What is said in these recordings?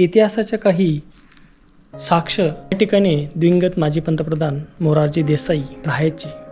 इतिहासाच्या काही साक्ष या ठिकाणी दिवंगत माजी पंतप्रधान मोरारजी देसाई राहायचे.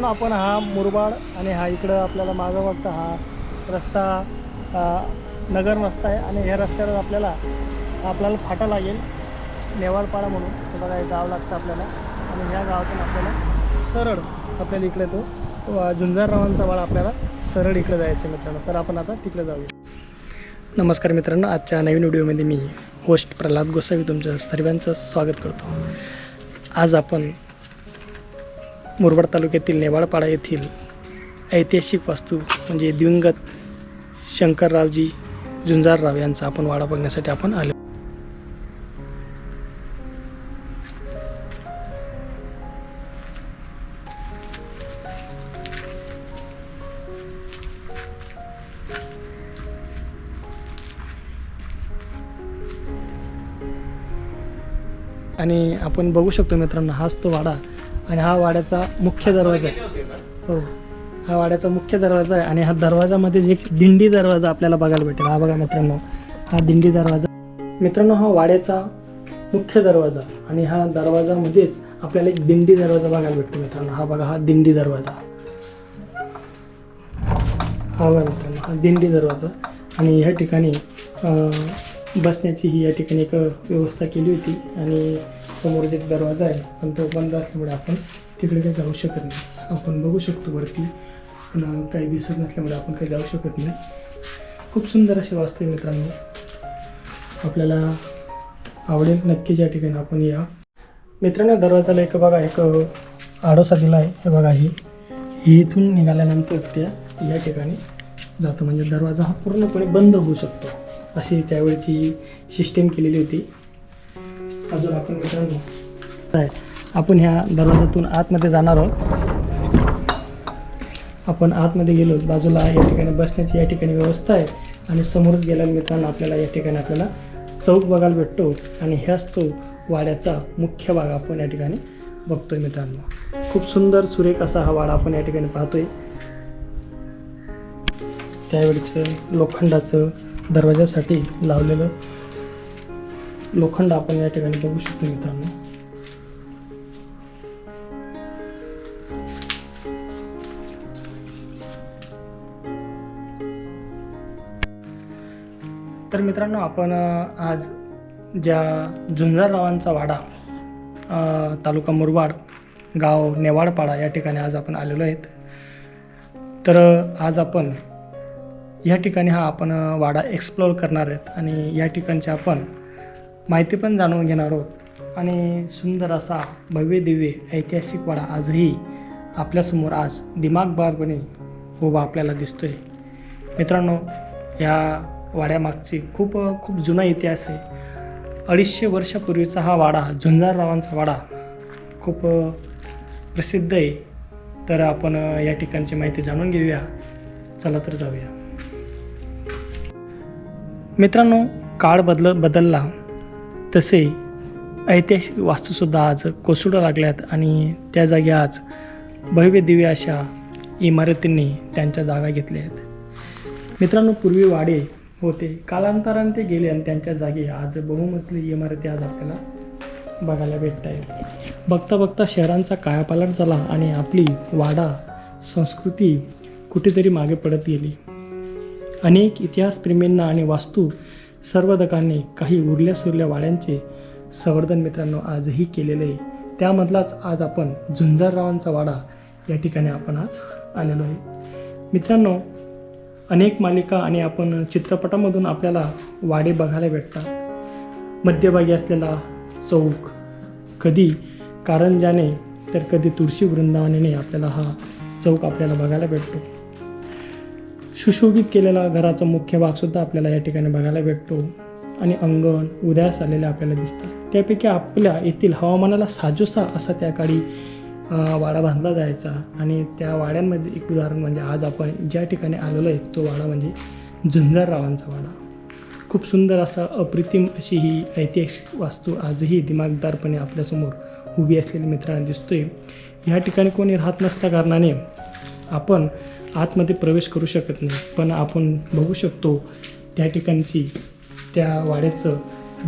मित्रांनो आपण हा मुरबाड आणि हा इकडं आपल्याला मागं बघता हा रस्ता नगर रस्ता आहे आणि ह्या रस्त्यावर आपल्याला आपल्याला फाटा लागेल. नेवाळपाडा म्हणून. हे बघा हे गाव लागतं आपल्याला. आणि ह्या गावातून आपल्याला सरळ आपल्याला इकडे तो झुंजाररावांचा वाडा आपल्याला सरळ इकडे जायचं मित्रांनो. तर आपण आता तिकडे जाऊया. नमस्कार मित्रांनो आजच्या नवीन व्हिडिओमध्ये मी होस्ट प्रल्हाद गोसावी तुमच्या सर्वांचं स्वागत करतो. आज आपण मुरबाड तालुक्यातील नेवाळपाडा येथील ऐतिहासिक वास्तू म्हणजे दिवंगत शंकररावजी झुंजारराव यांचा आपण वाडा बघण्यासाठी आपण आलो. आणि आपण बघू शकतो मित्रांनो हाच तो वाडा आणि हा वाड्याचा मुख्य दरवाजा आहे. हो. हा वाड्याचा मुख्य दरवाजा आहे आणि हा दरवाजामध्ये एक दिंडी दरवाजा आपल्याला बघायला भेटेल. हा बघा मित्रांनो. हा दिंडी दरवाजा. मित्रांनो हा वाड्याचा मुख्य दरवाजा आणि हा दरवाजामध्येच आपल्याला एक दिंडी दरवाजा बघायला भेटतो मित्रांनो. हा बघा हा दिंडी दरवाजा. हा बघा मित्रांनो हा दिंडी दरवाजा. आणि ह्या ठिकाणी बसण्याची ही या ठिकाणी एक व्यवस्था केली होती आणि समोर जे दरवाजा आहे. पण तो बंद असल्यामुळे आपण तिकडे काही जाऊ शकत नाही. आपण बघू शकतो वरती पण काही दिसत नसल्यामुळे आपण काही जाऊ शकत नाही. खूप सुंदर असे वास्तव मित्रांनो. आपल्याला आवडेल नक्कीच या ठिकाणी आपण या. मित्रांनो दरवाजाला एक बघा एक आडोसा दिला आहे हे बघा ही ही इथून निघाल्यानंतर त्या या ठिकाणी जातो. म्हणजे दरवाजा हा पूर्णपणे बंद होऊ शकतो. अशी त्यावेळची सिस्टीम केलेली होती. अजून आपण मित्रांनो आपण ह्या दरवाजातून आतमध्ये जाणार आहोत. आपण आतमध्ये गेलो बाजूला या ठिकाणी बसण्याची या ठिकाणी व्यवस्था आहे आणि समोरच गेल्याने मित्रांनो आपल्याला या ठिकाणी आपल्याला चौक बघायला भेटतो आणि ह्याच तो वाड्याचा मुख्य भाग आपण या ठिकाणी बघतोय मित्रांनो. खूप सुंदर सुरेख असा हा वाडा आपण या ठिकाणी पाहतोय. त्यावेळचं लोखंडाचं दरवाजासाठी लावलेलं लोखंड आपण या ठिकाणी बघू शकतो मित्रांनो. तर मित्रांनो आपण आज ज्या झुंजाररावांचा वाडा तालुका मुरबाड गाव नेवाडपाडा या ठिकाणी आज आपण आलेलो आहेत. तर आज आपण या ठिकाणी हा आपण वाडा एक्सप्लोअर करणार आहेत आणि या ठिकाणचे आपण माहिती पण जाणून घेणार आहोत. आणि सुंदर असा भव्य दिव्य ऐतिहासिक वाडा आजही आपल्यासमोर आज दिमागबारपणे उभा आपल्याला दिसतो आहे मित्रांनो या वाड्यामागची खूप खूप जुना इतिहास आहे. अडीचशे वर्षापूर्वीचा हा वाडा झुंजाररावांचा वाडा खूप प्रसिद्ध आहे. तर आपण या ठिकाणची माहिती जाणून घेऊया. चला तर जाऊया. मित्रांनो काळ बदल बदलला. तसे ऐतिहासिक वास्तूसुद्धा आज कोसळू लागल्यात आणि त्या जागी आज भव्य दिव्य अशा इमारतींनी त्यांच्या जागा घेतल्या आहेत. मित्रांनो पूर्वी वाडे होते. कालांतराने ते गेले आणि त्यांच्या जागी आज बहुमजली इमारती आज आपल्याला बघायला भेटत आहेत बघता बघता शहरांचा कायापालट झाला आणि आपली वाडा संस्कृती कुठेतरी मागे पडत गेली. अनेक इतिहासप्रेमींना आणि वास्तू सर्वदकांनी काही उरल्या सुरल्या वाड्यांचे संवर्धन मित्रांनो आजही केलेले आहे. त्यामधलाच आज आपण झुंजाररावांचा वाडा या ठिकाणी आपण आज आलेलो आहे. मित्रांनो अनेक मालिका आणि आपण चित्रपटामधून आपल्याला वाडे बघायला भेटतात. मध्यभागी असलेला चौक कधी कारंजाने तर कधी तुळशी वृंदावनाने आपल्याला हा चौक आपल्याला बघायला भेटतो. सुशोभित केलेला घराचा मुख्य भागसुद्धा आपल्याला या ठिकाणी बघायला भेटतो. आणि अंगण उदयास आलेले आपल्याला दिसतात. त्यापैकी आपल्या येथील हवामानाला साजोसा असा त्या काळी वाडा बांधला जायचा. आणि त्या वाड्यांमध्ये एक उदाहरण म्हणजे आज आपण ज्या ठिकाणी आलेलो आहे तो वाडा म्हणजे झुंजाररावांचा वाडा. खूप सुंदर असा अप्रतिम अशी ही ऐतिहासिक वास्तू आजही दिमागदारपणे आपल्यासमोर उभी असलेली मित्रांना दिसतोय. ह्या ठिकाणी कोणी राहत नसल्या कारणाने आपण आतमध्ये प्रवेश करू शकत नाही. पण आपण बघू शकतो त्या ठिकाणची त्या वाड्याचं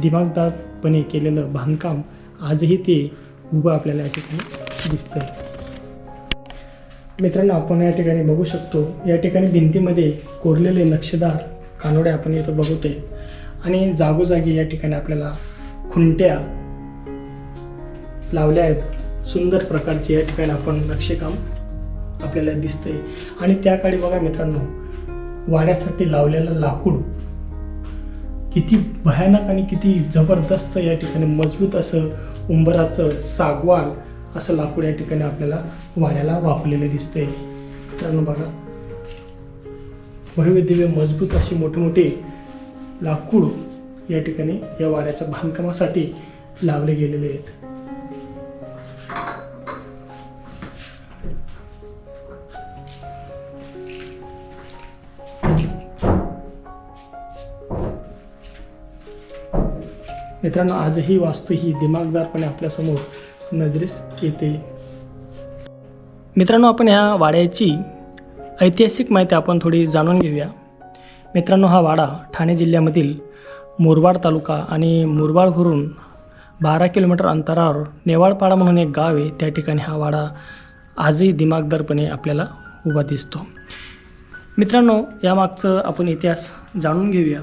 दिमागदारपणे केलेलं बांधकाम आजही ते उभं आपल्याला या ठिकाणी दिसतंय. मित्रांनो आपण या ठिकाणी बघू शकतो या ठिकाणी भिंतीमध्ये कोरलेले नक्षीदार कानोडे आपण इथं बघतोय. आणि जागोजागी या ठिकाणी आपल्याला खुंट्या लावल्या आहेत. सुंदर प्रकारचे या ठिकाणी आपण नक्षीकाम आपल्याला दिसतंय. आणि त्या काळी बघा मित्रांनो वाड्यासाठी लावलेलं लाकूड किती भयानक आणि किती जबरदस्त या ठिकाणी मजबूत असं उंबराचं सागवान असं लाकूड या ठिकाणी आपल्याला वाड्याला वापरलेलं दिसतंय. मित्रांनो बघा भव्य दिव्य मजबूत अशी मोठे मोठे लाकूड या ठिकाणी या वाड्याच्या बांधकामासाठी लावले गेलेले आहेत. मित्रांनो आजही वास्तू ही दिमागदारपणे आपल्यासमोर नजरेस येते. मित्रांनो आपण ह्या वाड्याची ऐतिहासिक माहिती आपण थोडी जाणून घेऊया. मित्रांनो हा वाडा ठाणे जिल्ह्यामधील मुरबाड तालुका आणि मुरबाडवरून बारा किलोमीटर अंतरावर नेवाळपाडा म्हणून एक गाव आहे. त्या ठिकाणी हा वाडा आजही दिमागदारपणे आपल्याला उभा दिसतो. मित्रांनो यामागचं आपण इतिहास जाणून घेऊया.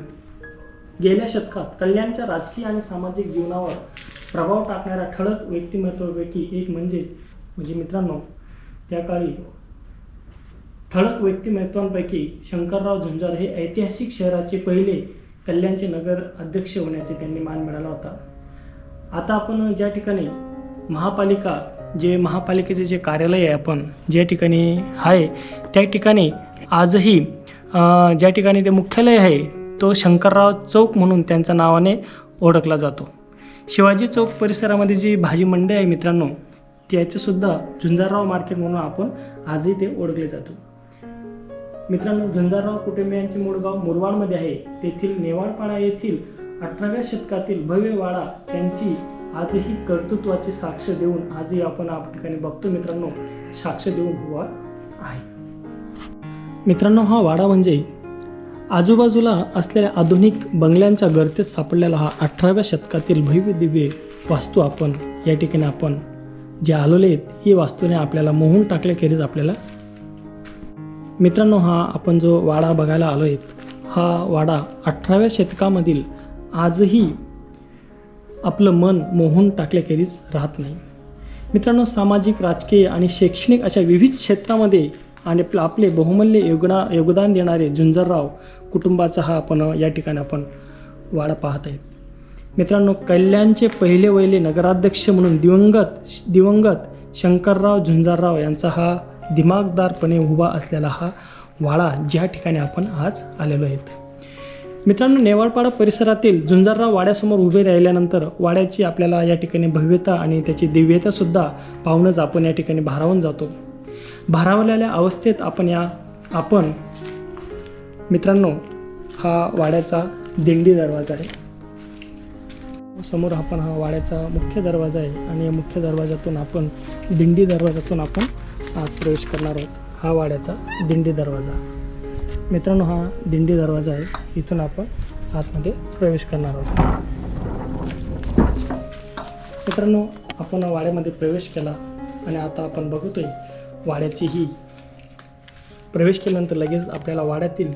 गेल्या शतकात कल्याणच्या राजकीय आणि सामाजिक जीवनावर प्रभाव टाकणाऱ्या ठळक व्यक्तिमत्वापैकी एक म्हणजे म्हणजे मित्रांनो त्या काळी ठळक व्यक्तिमत्वांपैकी शंकरराव झुंजार हे ऐतिहासिक शहराचे पहिले कल्याणचे नगर अध्यक्ष होण्याचे त्यांनी मान मिळाला होता. आता आपण ज्या ठिकाणी महापालिका जे महापालिकेचे जे कार्यालय आहे आपण ज्या ठिकाणी आहे त्या ठिकाणी आजही ज्या ठिकाणी ते मुख्यालय आहे तो शंकरराव चौक म्हणून त्यांच्या नावाने ओळखला जातो. शिवाजी चौक परिसरामध्ये जी भाजी मंडई आहे मित्रांनो त्याचेसुद्धा झुंजारराव मार्केट म्हणून आपण आजही ते ओळखले जातो. मित्रांनो झुंजारराव कुटुंबियांचे मूळ गाव मुरवाडमध्ये आहे. तेथील नेवाळपाडा येथील अठराव्या शतकातील भव्य वाडा त्यांची आजही कर्तृत्वाची साक्ष देऊन आजही आपण आप ठिकाणी बघतो मित्रांनो साक्ष देऊन उभा आहे. मित्रांनो हा वाडा म्हणजे आजूबाजूला असलेल्या आधुनिक बंगल्यांच्या गर्तेत सापडलेला हा अठराव्या शतकातील भव्य दिव्य वास्तू आपण या ठिकाणी आपण जे आलेले आहेत ही वास्तूने आपल्याला मोहून टाकल्याखेरीज आपल्याला मित्रांनो हा आपण जो वाडा बघायला आलो आहेत हा वाडा अठराव्या शतकामधील आजही आपलं मन मोहून टाकल्याखेरीज राहत नाही. मित्रांनो सामाजिक राजकीय आणि शैक्षणिक अशा विविध क्षेत्रामध्ये आणि आपलं- आपले बहुमूल्य योगदा योगदान देणारे झुंजरराव कुटुंबाचा हा आपण या ठिकाणी आपण वाडा पाहत आहे मित्रांनो कल्याणचे पहिले वहिले नगराध्यक्ष म्हणून दिवंगत दिवंगत शंकरराव झुंजारराव यांचा हा दिमागदारपणे उभा असलेला हा वाडा ज्या ठिकाणी आपण आज आलेलो आहेत. मित्रांनो नेवाळपाडा परिसरातील झुंजारराव वाड्यासमोर उभे राहिल्यानंतर वाड्याची आपल्याला या ठिकाणी भव्यता आणि त्याची दिव्यतासुद्धा पाहूनच आपण या ठिकाणी भारावून जातो. भारावलेल्या अवस्थेत आपण या आपण मित्रांनो हा वाड्याचा दिंडी दरवाजा आहे. समोर आपण हा वाड्याचा मुख्य दरवाजा आहे आणि या मुख्य दरवाजातून आपण दिंडी दरवाजातून आपण आत प्रवेश करणार आहोत. हा वाड्याचा दिंडी दरवाजा. मित्रांनो हा दिंडी दरवाजा आहे. इथून आपण आतमध्ये प्रवेश करणार आहोत. मित्रांनो आपण वाड्यामध्ये प्रवेश केला आणि आता आपण बघतोय वाड्याची ही प्रवेश केल्यानंतर लगेच आपल्याला वाड्यातील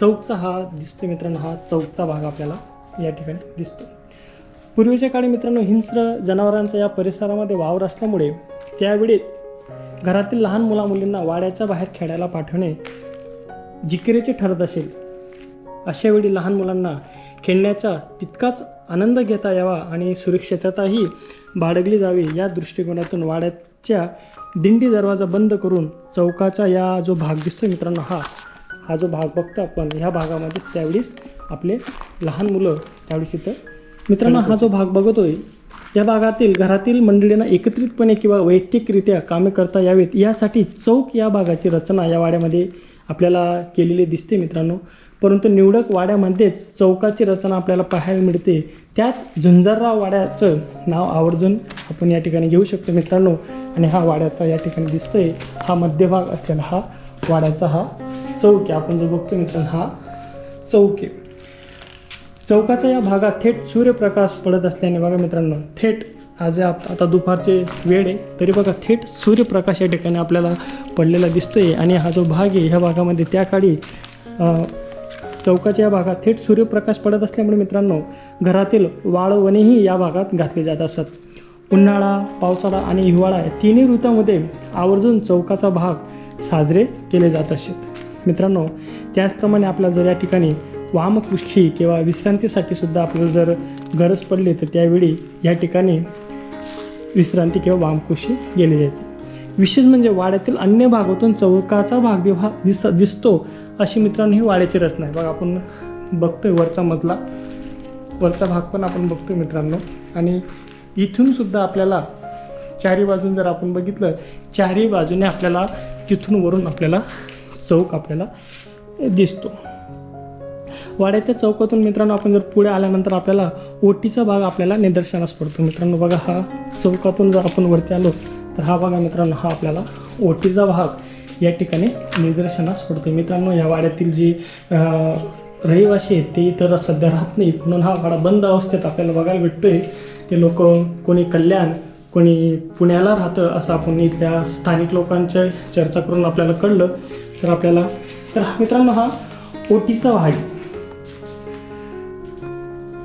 चौकचा हा दिसतो मित्रांनो हा चौकचा भाग आपल्याला या ठिकाणी दिसतो. पूर्वीच्या काळी मित्रांनो हिंस्र जनावरांचा या परिसरामध्ये वावर असल्यामुळे त्यावेळी घरातील लहान मुलामुलींना वाड्याच्या बाहेर खेळायला पाठवणे जिकिरीचे ठरत असेल अशावेळी लहान मुलांना खेळण्याचा तितकाच आनंद घेता यावा आणि सुरक्षितताही बाळगली जावी या दृष्टिकोनातून वाड्याच्या दिंडी दरवाजा बंद करून चौकाचा या जो भाग दिसतो मित्रांनो हा हा जो भाग बघतो आपण ह्या भागामध्येच त्यावेळेस आपले लहान मुलं त्यावेळेस इथं मित्रांनो हा जो भाग बघतोय या भागातील घरातील मंडळींना एकत्रितपणे किंवा वैयक्तिकरित्या कामे करता यावेत यासाठी चौक या भागाची रचना या वाड्यामध्ये आपल्याला केलेली दिसते मित्रांनो. परंतु निवडक वाड्यामध्येच चौकाची रचना आपल्याला पाहायला मिळते. त्यात झुंजारराव वाड्याचं नाव आवर्जून आपण या ठिकाणी घेऊ शकतो मित्रांनो. आणि हा वाड्याचा या ठिकाणी दिसतोय. हा मध्यभाग असलेला हा वाड्याचा हा चौक. आहे आपण जो बघतो मित्रांनो हा चौक. आहे चौकाच्या या भागात थेट सूर्यप्रकाश पडत असल्याने बघा मित्रांनो थेट आज आता दुपारचे वेळ आहे तरी बघा थेट सूर्यप्रकाश या ठिकाणी आपल्याला पडलेला दिसतोय. आणि हा जो भाग आहे ह्या भागामध्ये त्या काळी चौकाच्या या भागात थेट सूर्यप्रकाश पडत असल्यामुळे मित्रांनो घरातील वाळवणेही या भागात घातले जात असत. उन्हाळा पावसाळा आणि हिवाळा या तिन्ही ऋतूमध्ये आवर्जून चौकाचा भाग साजरे केले जात असत. मित्रांनो त्याचप्रमाणे आपल्या जर या ठिकाणी वामकुक्षी किंवा विश्रांतीसाठी सुद्धा आपल्याला जर गरज पडली तर त्यावेळी या ठिकाणी विश्रांती किंवा वामकुक्षी गेली जायची. विशेष म्हणजे वाड्यातील अन्य भागातून चौकाचा भाग दिवा दिस दिसतो अशी मित्रांनो ही वाड्याची रचना आहे. बघा आपण बघतोय वरचा मधला वरचा भाग पण आपण बघतोय मित्रांनो. आणि इथून सुद्धा आपल्याला चारी बाजून जर आपण बघितलं चारही बाजूने आपल्याला तिथून वरून आपल्याला चौक आपल्याला दिसतो. वाड्याच्या चौकातून मित्रांनो आपण जर पुढे आल्यानंतर आपल्याला ओटीचा भाग आपल्याला निदर्शनास पडतो. मित्रांनो बघा हा चौकातून जर आपण वरती आलो तर हा बघा मित्रांनो हा आपल्याला ओटीचा भाग या ठिकाणी निदर्शनास पडतो. मित्रांनो या वाड्यातील जी रहिवासी आहेत ते इतर सध्या राहत नाही म्हणून हा वाडा बंद अवस्थेत आपल्याला बघायला भेटतोय. ते लोक कोणी कल्याण कोणी पुण्याला राहतं असं आपण इथल्या स्थानिक लोकांच्या चर्चा करून आपल्याला कळलं. तर आपल्याला तर हा मित्रांनो हा ओटीचा भाग आहे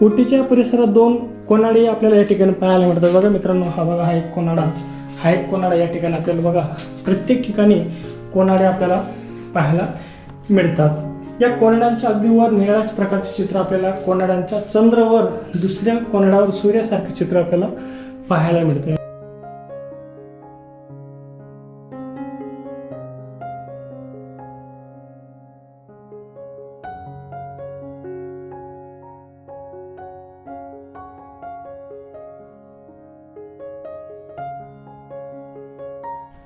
उटीच्या परिसरात दोन कोनाडे आपल्याला या ठिकाणी पाहायला मिळतात. बघा मित्रांनो हा बघा हा एक कोनाडा. हा एक कोनाडा या ठिकाणी आपल्याला बघा प्रत्येक ठिकाणी कोनाडे आपल्याला पाहायला मिळतात. या कोनाड्यांच्या अगदी वर निळ्याच प्रकारचे चित्र आपल्याला कोनाड्यांच्या चंद्रवर दुसऱ्या कोनाडावर सूर्यासारखे चित्र आपल्याला पाहायला मिळते.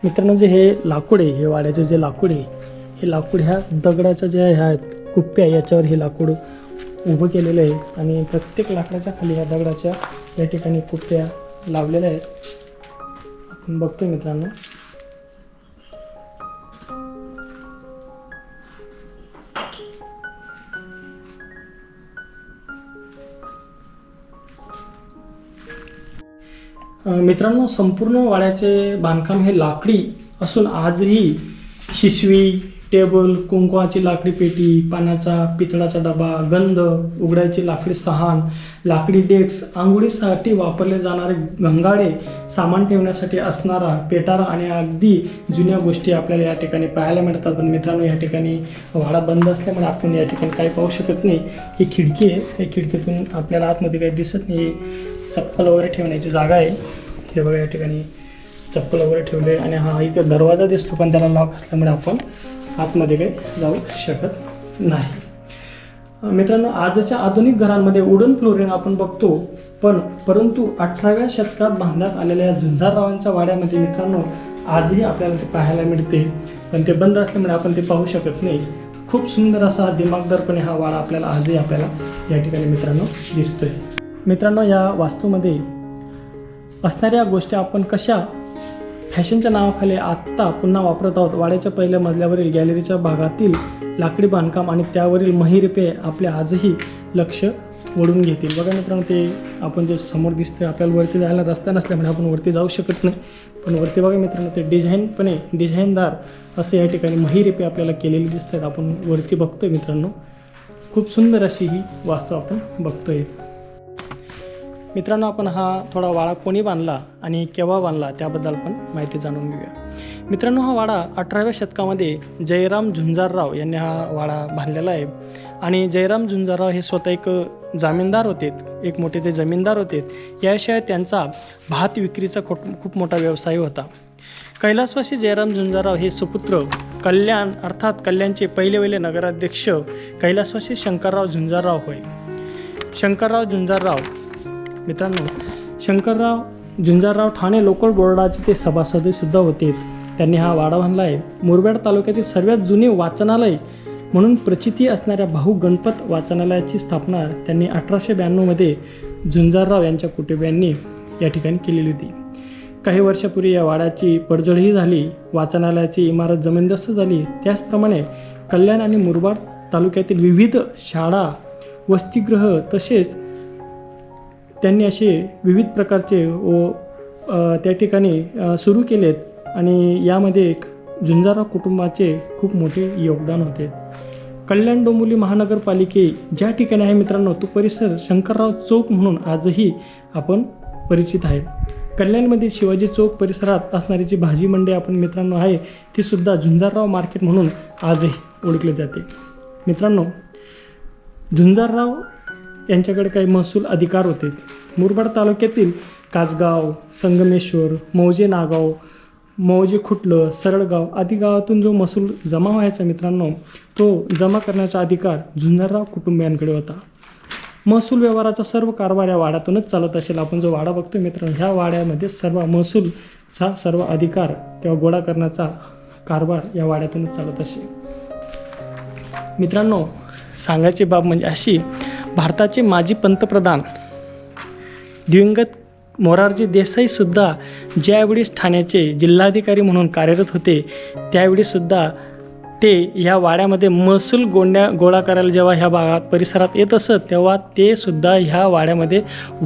मित्रांनो जे हे लाकूड आहे हे वाड्याचे जे लाकूड आहे हे लाकूड ह्या दगडाच्या ज्या ह्या आहेत कुप्प्या याच्यावर हे लाकूड उभं केलेलं आहे. आणि प्रत्येक लाकडाच्या खाली ह्या दगडाच्या या ठिकाणी कुप्प्या लावलेल्या आहेत. आपण बघतोय मित्रांनो. मित्रांनो संपूर्ण वाड्याचे बांधकाम हे लाकडी असून आजही शिशवी टेबल कुंकवाची लाकडी पेटी पाण्याचा पितळाचा डबा गंध उघडायची लाकडी सहान लाकडी डेस्क आंघोळीसाठी वापरले जाणारे गंगाडे सामान ठेवण्यासाठी असणारा पेटारा आणि अगदी जुन्या गोष्टी आपल्याला या ठिकाणी पाहायला मिळतात. पण मित्रांनो या ठिकाणी वाडा बंद असल्यामुळे आपण या ठिकाणी काही पाहू शकत नाही. ही खिडकी आहे. या खिडकीतून आपल्याला आतमध्ये काही दिसत नाही. चप्पल वगैरे ठेवण्याची जागा आहे. हे बघा या ठिकाणी चप्पल वगैरे ठेवले आणि हा इथे दरवाजा दिसतो पण त्याला लॉक असल्यामुळे आपण आतमध्ये काही जाऊ शकत नाही. मित्रांनो आजच्या आधुनिक घरांमध्ये वुडन फ्लोरिंग आपण बघतो पण परंतु अठराव्या शतकात बांधण्यात आलेल्या झुंजाररावांच्या वाड्यामध्ये मित्रांनो आजही आपल्याला ते पाहायला मिळते. पण ते बंद असल्यामुळे आपण ते पाहू शकत नाही. खूप सुंदर असा हा दिमागदारपणे हा वाडा आपल्याला आजही आपल्याला या ठिकाणी मित्रांनो दिसतोय. मित्रांनो या वास्तूमध्ये असणाऱ्या गोष्टी आपण कशा फॅशनच्या नावाखाली आत्ता पुन्हा वापरत आहोत. वाड्याच्या पहिल्या मजल्यावरील गॅलरीच्या भागातील लाकडी बांधकाम आणि त्यावरील महिरपे आपल्या आजही लक्ष ओढून घेतील. बघा मित्रांनो ते आपण जे समोर दिसते आपल्याला वरती जायला रस्ता नसल्यामुळे आपण वरती जाऊ शकत नाही. पण वरती बघा मित्रांनो ते डिझाईनपणे डिझाईनदार असे या ठिकाणी महिरपे आपल्याला केलेले दिसत आहेत आपण वरती बघतोय मित्रांनो. खूप सुंदर अशी ही वास्तू आपण बघतोय. मित्रांनो आपण हा थोडा वाडा कोणी बांधला आणि केव्हा बांधला त्याबद्दल पण माहिती जाणून घेऊया. मित्रांनो हा वाडा अठराव्या शतकामध्ये जयराम झुंजारराव यांनी हा वाडा बांधलेला आहे. आणि जयराम झुंजारराव हे स्वतः एक जामीनदार होते एक मोठे ते जमीनदार होते. याशिवाय त्यांचा भात विक्रीचा खूप खूप मोठा व्यवसाय होता. कैलासवासी जयराम झुंजाराव हे सुपुत्र कल्याण अर्थात कल्याणचे पहिले वहिले नगराध्यक्ष कैलासवासी शंकरराव झुंजारराव होय. शंकरराव झुंजारराव मित्रांनो शंकरराव झुंजारराव ठाणे लोकल बोर्डाचे ते सभासदसुद्धा होते. त्यांनी हा वाडा बांधला आहे मुरबाड तालुक्यातील सर्वात जुने वाचनालय म्हणून प्रचिती असणाऱ्या भाऊ गणपत वाचनालयाची स्थापना त्यांनी अठराशे ब्याण्णवमध्ये झुंजारराव यांच्या कुटुंबियांनी या ठिकाणी केलेली होती. काही वर्षापूर्वी या वाड्याची पडझडही झाली. वाचनालयाची इमारत जमीनदस्त झाली. त्याचप्रमाणे कल्याण आणि मुरबाड तालुक्यातील विविध शाळा वसतिगृह तसेच त्यांनी असे विविध प्रकारचे व त्या ठिकाणी सुरू केलेत आणि यामध्ये एक झुंजारा कुटुंबाचे खूप मोठे योगदान होते. कल्याण डोंबिवली महानगरपालिके ज्या ठिकाणी आहे मित्रांनो तो परिसर शंकरराव चौक म्हणून आजही आपण परिचित आहे. कल्याणमध्ये शिवाजी चौक परिसरात असणारी जी भाजी मंडई आपण मित्रांनो आहे ती सुद्धा झुंजारराव मार्केट म्हणून आजही ओळखली जाते. मित्रांनो झुंजारराव यांच्याकडे काही महसूल अधिकार होते. मुरबाड तालुक्यातील कासगाव संगमेश्वर मौजे नागाव मौजे खुटलं सरळगाव आदी गावातून जो महसूल जमा व्हायचा मित्रांनो तो जमा करण्याचा अधिकार झुंजारराव कुटुंबियांकडे होता. महसूल व्यवहाराचा सर्व कारभार या वाड्यातूनच चालत असेल. आपण जो वाडा बघतो मित्रांनो ह्या वाड्यामध्ये सर्व महसूलचा सर्व अधिकार किंवा गोळा करण्याचा कारभार या वाड्यातूनच चालत असेल मित्रांनो सांगायची बाब म्हणजे अशी भारताचे माजी पंतप्रधान दिवंगत मोरारजी देसाईसुद्धा ज्यावेळेस ठाण्याचे जिल्हाधिकारी म्हणून कार्यरत होते त्यावेळीसुद्धा ते ह्या वाड्यामध्ये महसूल गोंड्या गोळा करायला जेव्हा ह्या भागात परिसरात येत असत तेव्हा ते सुद्धा ह्या वाड्यामध्ये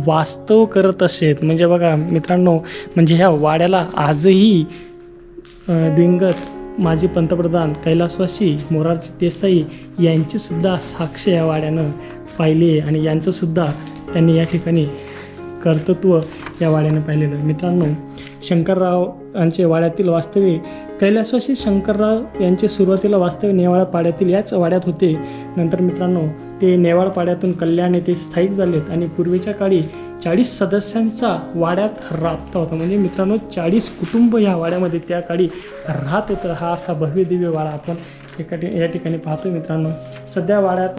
वास्तव करत असेत. म्हणजे बघा मित्रांनो म्हणजे ह्या वाड्याला आजही दिवंगत माजी पंतप्रधान कैलासवासी मोरारजी देसाई यांचीसुद्धा साक्ष या वाड्यानं पाहिली आहे आणि यांचंसुद्धा त्यांनी या ठिकाणी कर्तृत्व या वाड्याने पाहिलेलं मित्रांनो शंकरराव यांचे वाड्यातील वास्तव्य कैलासवासी शंकरराव यांचे सुरुवातीला वास्तव्य नेवाळा पाड्यातील याच वाड्यात होते. नंतर मित्रांनो ते नेवाळ पाड्यातून कल्याण येथे स्थायिक झालेत आणि पूर्वीच्या काळी चाळीस सदस्यांचा वाड्यात राबता होता. म्हणजे मित्रांनो चाळीस कुटुंब या वाड्यामध्ये त्या काळी राहत होतं. हा असा भव्य दिव्य वाडा आपण एका ठि- या ठिकाणी पाहतो मित्रांनो. सध्या वाड्यात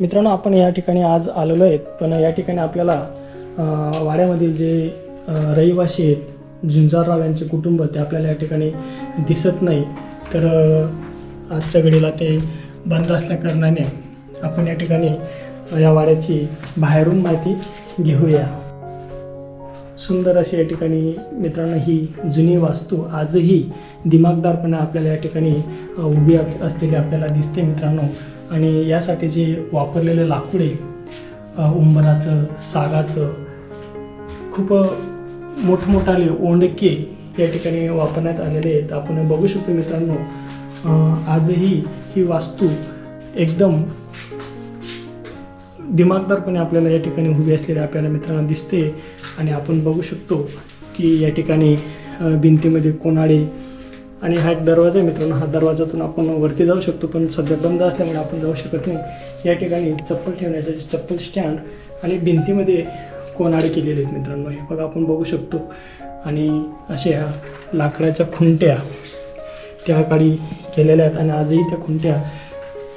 मित्रांनो आपण या ठिकाणी आज आलेलो आहेत पण या ठिकाणी आपल्याला वाड्यामधील जे रहिवासी आहेत झुंजारराव यांचे कुटुंब ते आपल्याला या ठिकाणी दिसत नाही. तर आजच्या घडीला ते बंद असल्याकारणाने आपण या ठिकाणी या वाड्याची बाहेरून माहिती घेऊया. सुंदर अशी या ठिकाणी मित्रांनो ही जुनी वास्तू आजही दिमागदारपणे आपल्याला या ठिकाणी उभी असलेली आपल्याला दिसते मित्रांनो. आणि यासाठी जे वापरलेले लाकूड आहे उंबराचं सागाचं खूप मोठमोठाले ओंडके या ठिकाणी वापरण्यात आलेले आहेत. आपण बघू शकतो मित्रांनो आजही ही वास्तू एकदम दिमागदारपणे आपल्याला या ठिकाणी उभी असलेली आपल्याला मित्रांनो दिसते. आणि आपण बघू शकतो की या ठिकाणी भिंतीमध्ये कोणाडे आणि हा एक दरवाजा आहे मित्रांनो. हा दरवाजातून आपण वरती जाऊ शकतो पण सध्या बंद असल्यामुळे आपण जाऊ शकत नाही. या ठिकाणी चप्पल ठेवण्याचं चप्पल स्टँड आणि भिंतीमध्ये कोनाडे केलेले आहेत मित्रांनो. हे बघा आपण बघू शकतो. आणि अशा ह्या लाकडाच्या खुंट्या त्या काळी केलेल्या आहेत आणि आजही त्या खुंट्या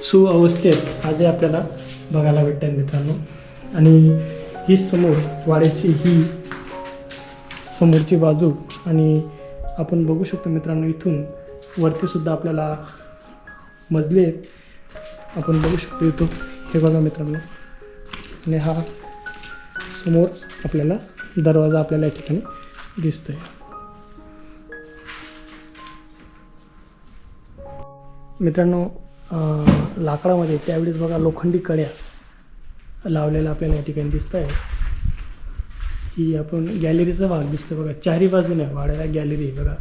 सुअवस्थेत आजही आपल्याला बघायला भेटतात मित्रांनो. आणि ही समोर वाड्याची ही समोरची बाजू आणि आपण बघू शकतो मित्रांनो इथून वरती सुद्धा आपल्याला मजले आहेत. आपण बघू शकतो इथून. हे बघा मित्रांनो. आणि हा समोर आपल्याला दरवाजा आपल्याला या ठिकाणी दिसतोय. मित्रांनो लाकडामध्ये त्यावेळेस बघा लोखंडी कड्या लावलेल्या आपल्याला या ठिकाणी दिसत आहे ही आपण गॅलरीचा भाग दिसतो बघा. चारी बाजूने वाड्याला गॅलरी आहे बघा.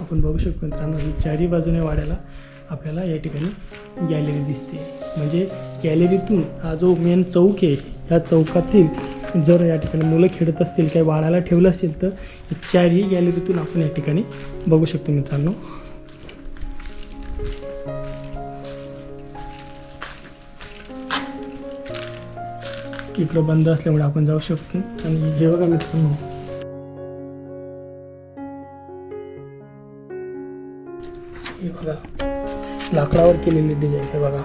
आपण बघू शकतो मित्रांनो ही चारी बाजूने वाड्याला आपल्याला या ठिकाणी गॅलरी दिसते. म्हणजे गॅलरीतून हा जो मेन चौक आहे ह्या चौकातील जर या ठिकाणी मुलं खेळत असतील काही वाड्याला ठेवलं असेल तर चारही गॅलरीतून आपण या ठिकाणी बघू शकतो मित्रांनो. इकडं बंद असल्यामुळे आपण जाऊ शकतो. आणि हे बघा मित्रांनो. बघा. लाकडावर केलेली डिझाईन हे बघा.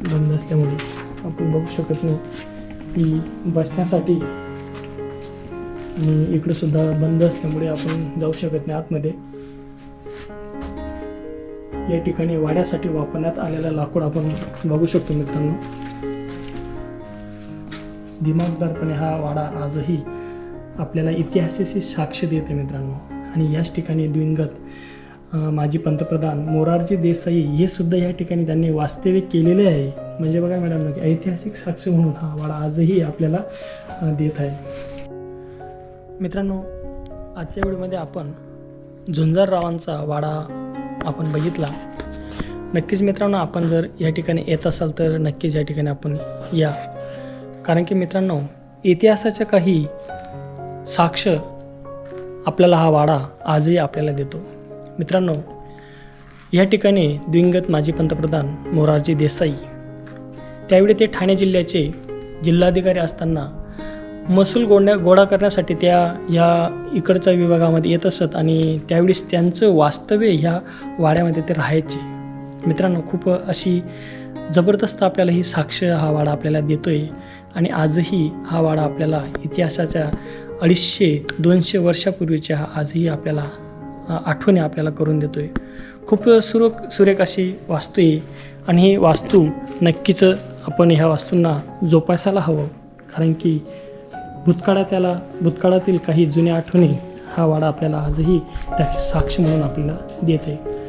बंद असल्यामुळे आपण बघू शकत नाही. की बसण्यासाठी आणि इकडे सुद्धा बंद असल्यामुळे आपण जाऊ शकत नाही आतमध्ये. या ठिकाणी वाड्यासाठी वापरण्यात आलेला लाकूड आपण बघू शकतो मित्रांनो. दिमागदारपणे हा वाडा आजही आपल्याला इतिहासाची साक्ष देते मित्रांनो. आणि याच ठिकाणी द्विंगत माजी पंतप्रधान मोरारजी देसाई हे सुद्धा या ठिकाणी त्यांनी वास्तव्य केलेले आहे. म्हणजे बघा मॅडम नक्की ऐतिहासिक साक्ष म्हणून हा वाडा आजही आपल्याला देत आहे. मित्रांनो आजच्या वेळेमध्ये आपण झुंजाररावांचा वाडा आपण बघितला. नक्कीच मित्रांनो आपण जर या ठिकाणी येत असाल तर नक्कीच या ठिकाणी आपण या. कारण की मित्रांनो इतिहासाच्या काही साक्ष आपल्याला हा वाडा आजही आपल्याला देतो. मित्रांनो या ठिकाणी दिवंगत माजी पंतप्रधान मोरारजी देसाई त्यावेळी ते ठाणे जिल्ह्याचे जिल्हाधिकारी असताना महसूल गोड्या गोळा करण्यासाठी त्या या इकडच्या विभागामध्ये येत असत आणि त्यावेळेस त्यांचं वास्तव्य ह्या वाड्यामध्ये ते राहायचे. मित्रांनो खूप अशी जबरदस्त आपल्याला ही साक्ष हा वाडा आपल्याला देतो आहे आणि आजही हा वाडा आपल्याला इतिहासाच्या अडीचशे दोनशे वर्षापूर्वीच्या हा आजही आपल्याला आठवणी आपल्याला करून देतोय. खूप सुरक सुरेख अशी वास्तू आहे आणि ही वास्तू नक्कीच आपण ह्या वास्तूंना जोपासायला हवं. कारण की भूतकाळात त्याला भूतकाळातील काही जुन्या आठवणी हा वाडा आपल्याला आजही त्याची साक्ष म्हणून आपल्याला देत आहे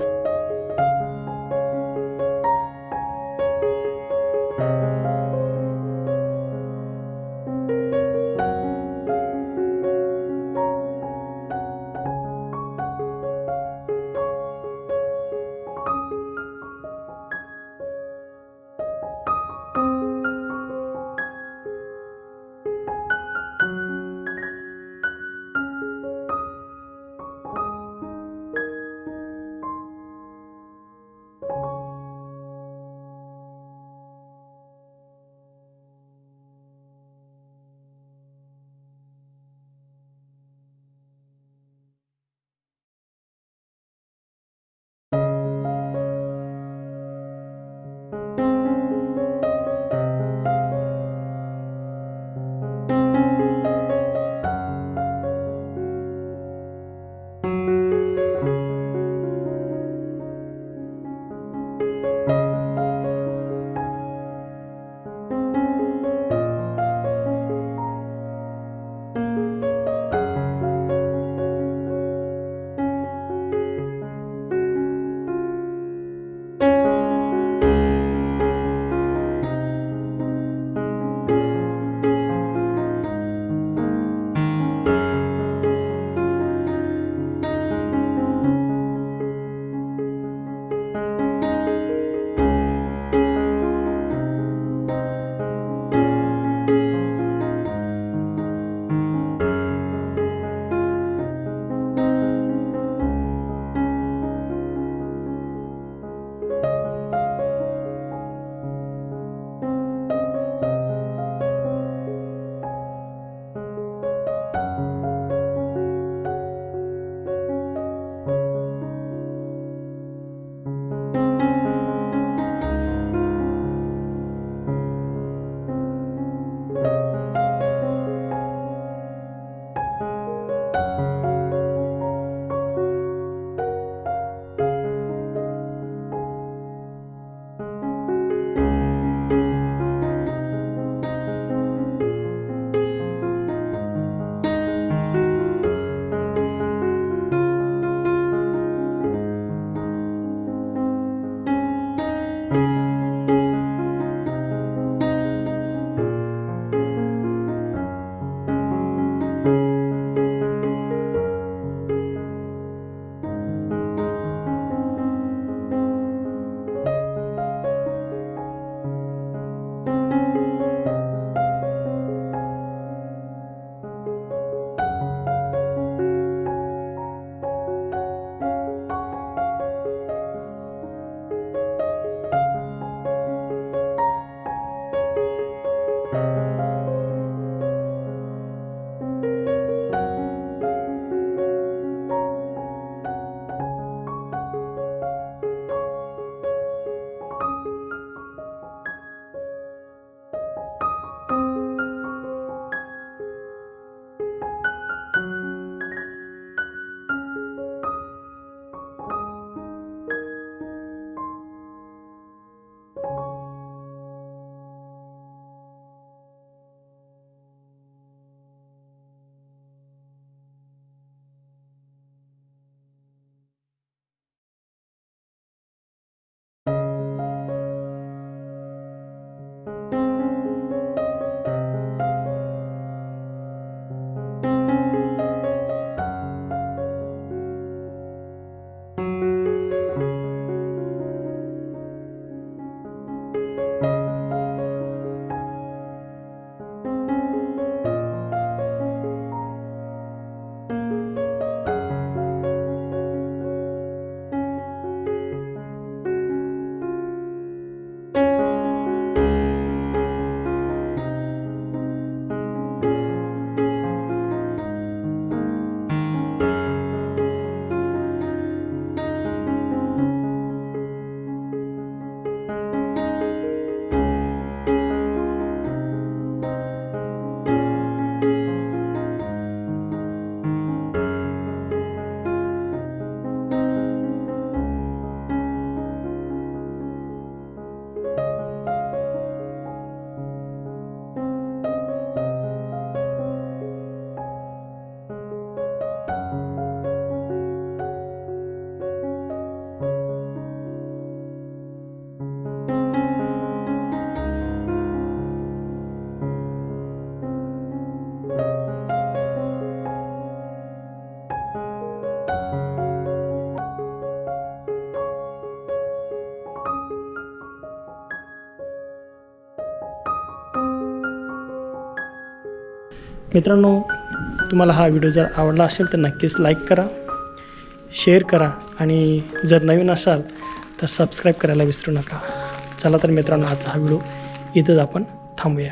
मित्रांनो तुम्हाला हा व्हिडिओ जर आवडला असेल तर नक्कीच लाईक करा शेअर करा आणि जर नवीन असाल तर सबस्क्राईब करायला विसरू नका. चला तर मित्रांनो आजचा हा व्हिडिओ इथंच आपण थांबूया.